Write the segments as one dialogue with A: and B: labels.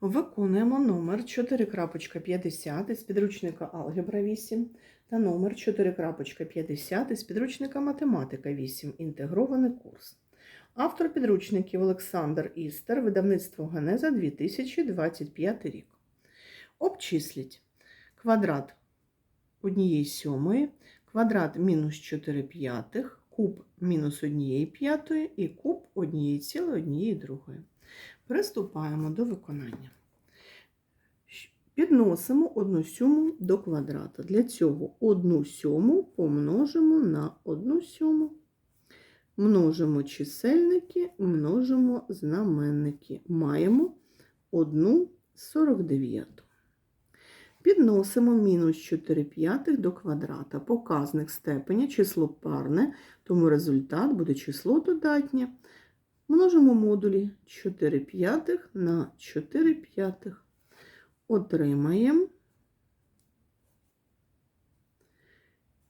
A: Виконуємо номер 4.50 із підручника Алгебра 8 та номер 4.50 із підручника Математика 8. Інтегрований курс. Автор підручників Олександр Істер, видавництво Генеза 2025 рік. Обчисліть квадрат однієї сьомої, квадрат мінус 4 п'ятих, куб мінус однієї п'ятої і куб однієї цілої однієї другої. Приступаємо до виконання. Підносимо одну сьому до квадрата. Для цього одну сьому помножимо на одну сьому. Множимо чисельники, множимо знаменники. Маємо 1 49. Підносимо мінус 4 п'ятих до квадрата. Показник степеня, число парне, тому результат буде число додатнє. Множимо модулі 4 п'ятих на 4 п'ятих. Отримаємо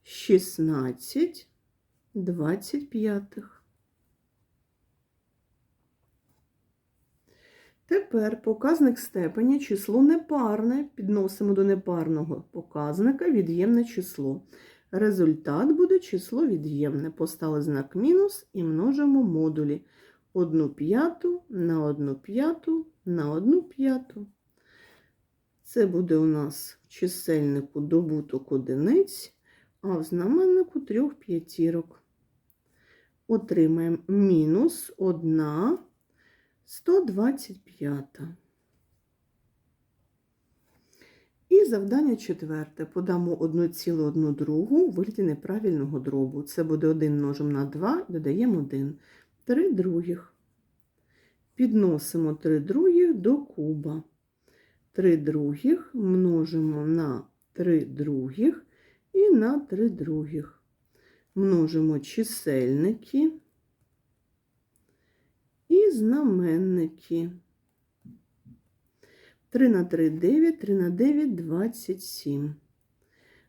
A: 16 25. Тепер показник степеня число непарне. Підносимо до непарного показника від'ємне число. Результат буде число від'ємне. Постали знак мінус і множимо модулі. 1 п'яту на 1 п'яту на 1 п'яту. Це буде у нас в чисельнику добуток одиниць, а в знаменнику трьох п'ятірок. Отримаємо мінус 1 125. І завдання четверте. Подамо 1,1 другу у вигляді неправильного дробу. Це буде 1 множимо на 2, додаємо 1. 3 других. Підносимо 3 других до куба. 3 других множимо на 3 других і на 3 других. Множимо чисельники і знаменники. 3 на 3 9, 3 на 9 27.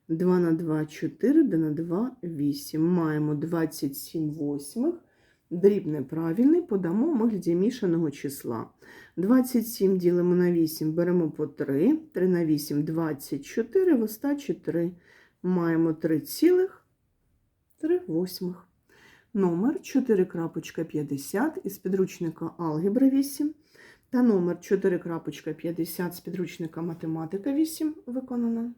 A: 2 на 2 4, 2 на 2 8. Маємо 27 восьмих. Дріб неправильний, подамо в вигляді мішаного числа. 27 ділимо на 8, беремо по 3. 3 на 8 24, в остачі 3. Маємо 3 цілих 3 восьмих. Номер 4.50 із підручника Алгебра 8 та номер 4.50 з підручника Математика 8 виконано.